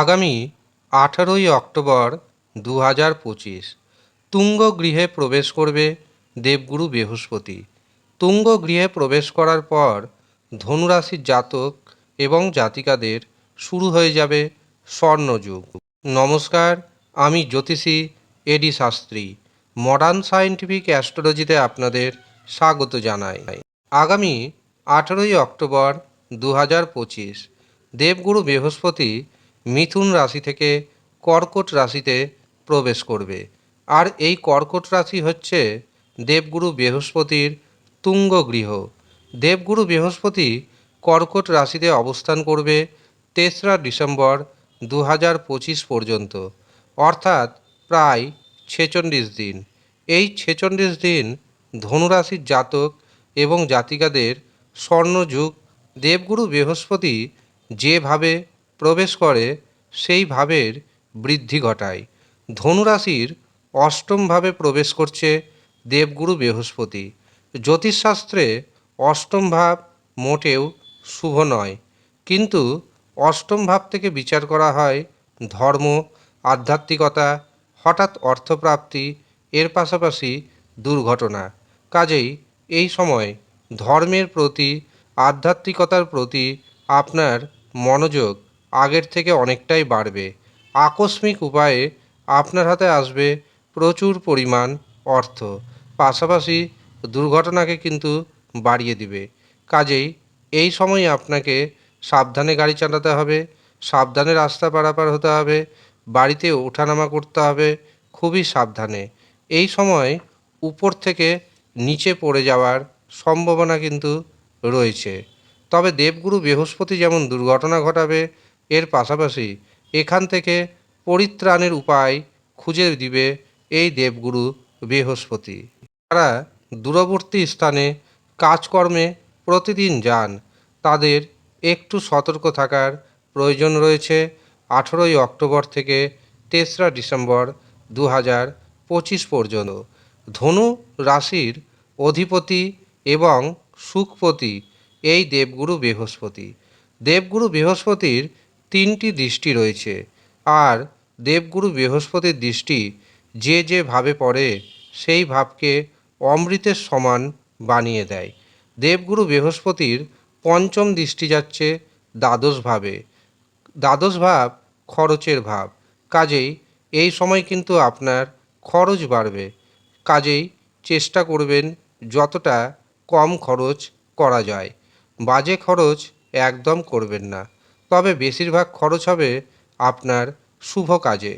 আগামী আঠারোই অক্টোবর দু হাজার পঁচিশ, তুঙ্গ গৃহে প্রবেশ করবে দেবগুরু বৃহস্পতি। তুঙ্গ গৃহে প্রবেশ করার পর ধনুরাশির জাতক এবং জাতিকাদের শুরু হয়ে যাবে স্বর্ণযুগ। নমস্কার, আমি জ্যোতিষী এডি শাস্ত্রী মডার্ন সায়েন্টিফিক অ্যাস্ট্রোলজিতে আপনাদের স্বাগত জানাই। আগামী আঠেরোই অক্টোবর দু হাজার পঁচিশ, দেবগুরু বৃহস্পতি মিথুন রাশি থেকে কর্কট রাশিতে প্রবেশ করবে। আর এই কর্কট রাশি হচ্ছে দেবগুরু বৃহস্পতির তুঙ্গ গৃহ। দেবগুরু বৃহস্পতি কর্কট রাশিতে অবস্থান করবে তেসরা ডিসেম্বর দু হাজার পঁচিশ পর্যন্ত, অর্থাৎ প্রায় ছেচল্লিশ দিন। এই ছেচল্লিশ দিন ধনুরাশির জাতক এবং জাতিকাদের স্বর্ণযুগ। দেবগুরু বৃহস্পতি যেভাবে প্রবেশ করে সেই ভাবের বৃদ্ধি ঘটায়। ধনুরাশির অষ্টমভাবে প্রবেশ করছে দেবগুরু বৃহস্পতি। জ্যোতিষশাস্ত্রে অষ্টম ভাব মোটেও শুভ নয়। কিন্তু অষ্টম ভাব থেকে বিচার করা হয় ধর্ম, আধ্যাত্মিকতা, হঠাৎ অর্থপ্রাপ্তি, এর পাশাপাশি দুর্ঘটনা। কাজেই এই সময় ধর্মের প্রতি, আধ্যাত্মিকতার প্রতি আপনার মনোযোগ আগের থেকে অনেকটাই বাড়বে। আকস্মিক উপায়ে আপনার হাতে আসবে প্রচুর পরিমাণ অর্থ। পাশাপাশি দুর্ঘটনাকে কিন্তু বাড়িয়ে দিবে। কাজেই এই সময় আপনাকে সাবধানে গাড়ি চালাতে হবে, সাবধানে রাস্তা পারাপার হতে হবে, বাড়িতে ওঠানামা করতে হবে, খুবই সাবধানে। এই সময় উপর থেকে নিচে পড়ে যাওয়ার সম্ভাবনা কিন্তু রয়েছে। তবে দেবগুরু বৃহস্পতি যেমন দুর্ঘটনা ঘটাবে এর পাশাপাশি এখান থেকে পরিত্রাণের উপায় খুঁজে দিবে এই দেবগুরু বৃহস্পতি। যারা দূরবর্তী স্থানে কাজকর্মে প্রতিদিন যান, তাদের একটু সতর্ক থাকার প্রয়োজন রয়েছে। আঠেরোই অক্টোবর থেকে তেসরা ডিসেম্বর দু হাজার পঁচিশ পর্যন্ত ধনু রাশির অধিপতি এবং সুখপতি এই দেবগুরু বৃহস্পতি। দেবগুরু বৃহস্পতির তিনটি দৃষ্টি রয়েছে। আর দেবগুরু বৃহস্পতির দৃষ্টি যে যে ভাবে পড়ে, সেই ভাবকে অমৃতের সমান বানিয়ে দেয়। দেবগুরু বৃহস্পতির পঞ্চম দৃষ্টি যাচ্ছে দ্বাদশ ভাবে। দ্বাদশ ভাব খরচের ভাব। কাজেই এই সময় কিন্তু আপনার খরচ বাড়বে। কাজেই চেষ্টা করবেন যতটা কম খরচ করা যায়। বাজে খরচ একদম করবেন না। তবে বেশিরভাগ খরচ হবে আপনার শুভ কাজে।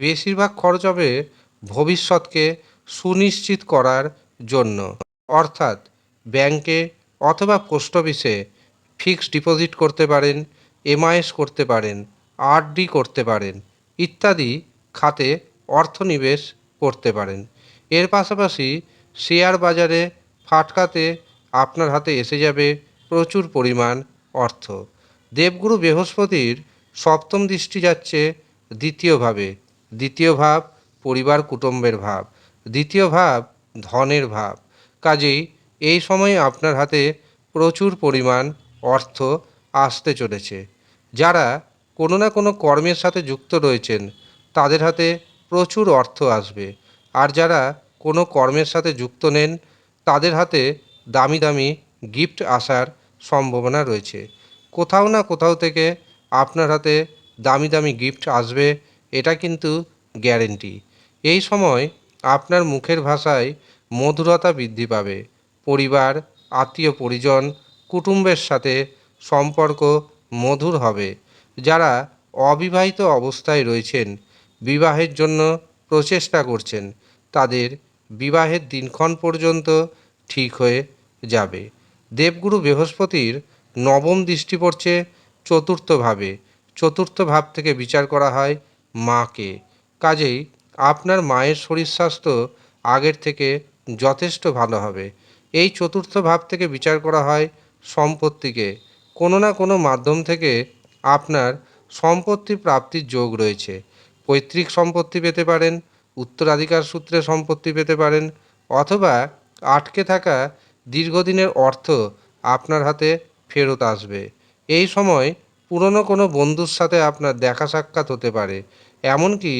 বেশিরভাগ খরচ হবে ভবিষ্যৎকে সুনিশ্চিত করার জন্য। অর্থাৎ ব্যাংকে অথবা পোস্ট অফিসে ফিক্সড ডিপোজিট করতে পারেন, এমআইএস করতে পারেন, আরডি করতে পারেন ইত্যাদি খাতে অর্থনিবেশ করতে পারেন। এর পাশাপাশি শেয়ার বাজারে ফাটকাতে আপনার হাতে এসে যাবে প্রচুর পরিমাণ অর্থ। দেবগুরু বৃহস্পতির সপ্তম দৃষ্টি যাচ্ছে দ্বিতীয়ভাবে দ্বিতীয় ভাব, পরিবার কুটুম্বের ভাব। দ্বিতীয় ভাব, ধনের ভাব। কাজেই এই সময়ে আপনার হাতে প্রচুর পরিমাণ অর্থ আসতে চলেছে। যারা কোনো না কোনো কর্মের সাথে যুক্ত রয়েছেন, তাদের হাতে প্রচুর অর্থ আসবে। আর যারা কোনো কর্মের সাথে যুক্ত নেন, তাদের হাতে দামি দামি গিফট আসার সম্ভাবনা রয়েছে। কোথাও না কোথাও থেকে আপনার হাতে দামি দামি গিফট আসবে, এটা কিন্তু গ্যারেন্টি এই সময় আপনার মুখের ভাষায় মধুরতা বৃদ্ধি পাবে। পরিবার, আত্মীয় পরিজন, কুটুম্বের সাথে সম্পর্ক মধুর হবে। যারা অবিবাহিত অবস্থায় রয়েছেন, বিবাহের জন্য প্রচেষ্টা করছেন, তাদের বিবাহের দিনক্ষণ পর্যন্ত ঠিক হয়ে যাবে। দেবগুরু বৃহস্পতির নবম দৃষ্টি পড়ছে চতুর্থভাবে। চতুর্থ ভাব থেকে বিচার করা হয় মাকে। কাজেই আপনার মায়ের শরীর স্বাস্থ্য আগের থেকে যথেষ্ট ভালো হবে। এই চতুর্থ ভাব থেকে বিচার করা হয় সম্পত্তিকে। কোনো না কোনো মাধ্যম থেকে আপনার সম্পত্তি প্রাপ্তির যোগ রয়েছে। পৈতৃক সম্পত্তি পেতে পারেন, উত্তরাধিকার সূত্রে সম্পত্তি পেতে পারেন, অথবা আটকে থাকা দীর্ঘদিনের অর্থ আপনার হাতে ফেরত আসবে। এই সময় পুরনো কোনো বন্ধুর সাথে আপনার দেখা সাক্ষাৎ হতে পারে। এমনকি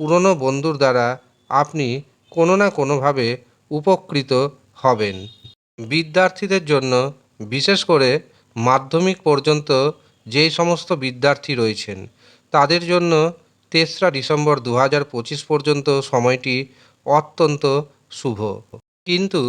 পুরনো বন্ধুর দ্বারা আপনি কোনো না কোনোভাবে উপকৃত হবেন। বিদ্যার্থীদের জন্য, বিশেষ করে মাধ্যমিক পর্যন্ত যেই সমস্ত বিদ্যার্থী রয়েছেন, তাদের জন্য তেসরা ডিসেম্বর দু হাজার পঁচিশ পর্যন্ত সময়টি অত্যন্ত শুভ। কিন্তু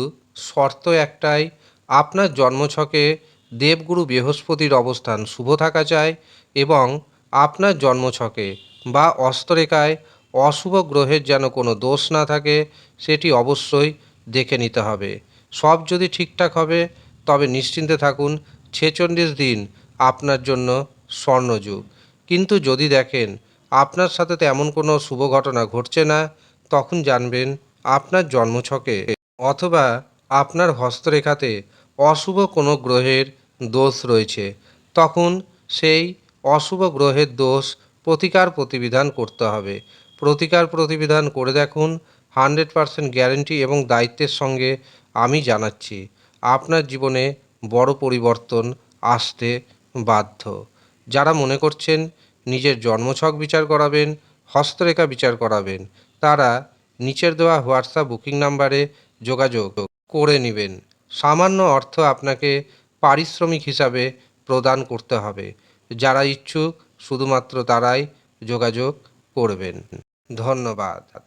শর্ত একটাই, আপনার জন্মছকে দেবগুরু বৃহস্পতির অবস্থান শুভ থাকা চায় এবং আপনার জন্মছকে বা অস্তরেখায় অশুভ গ্রহের যেন কোনো দোষ না থাকে, সেটি অবশ্যই দেখে নিতে হবে। সব যদি ঠিকঠাক হবে, তবে নিশ্চিন্তে থাকুন, ছেচল্লিশ দিন আপনার জন্য স্বর্ণযুগ। কিন্তু যদি দেখেন আপনার সাথে তেমন কোনো শুভ ঘটনা ঘটছে না, তখন জানবেন আপনার জন্মছকে অথবা আপনার হস্তরেখাতে অশুভ কোনো গ্রহের দোষ রয়েছে। তখন সেই অশুভ গ্রহের দোষ প্রতিকার প্রতিবিধান করতে হবে। প্রতিকার প্রতিবিধান করে দেখুন, হান্ড্রেড পারসেন্ট গ্যারেন্টি এবং দায়িত্বের সঙ্গে আমি জানাচ্ছি, আপনার জীবনে বড় পরিবর্তন আসতে বাধ্য। যারা মনে করছেন নিজের জন্মছক বিচার করাবেন, হস্তরেখা বিচার করাবেন, তারা নিচের দেওয়া হোয়াটসঅ্যাপ বুকিং নাম্বারে যোগাযোগ করে নেবেন। সামান্য অর্থ আপনাকে পারিশ্রমিক হিসাবে প্রদান করতে হবে। যারা ইচ্ছুক, শুধুমাত্র তারাই যোগাযোগ করবেন। ধন্যবাদ।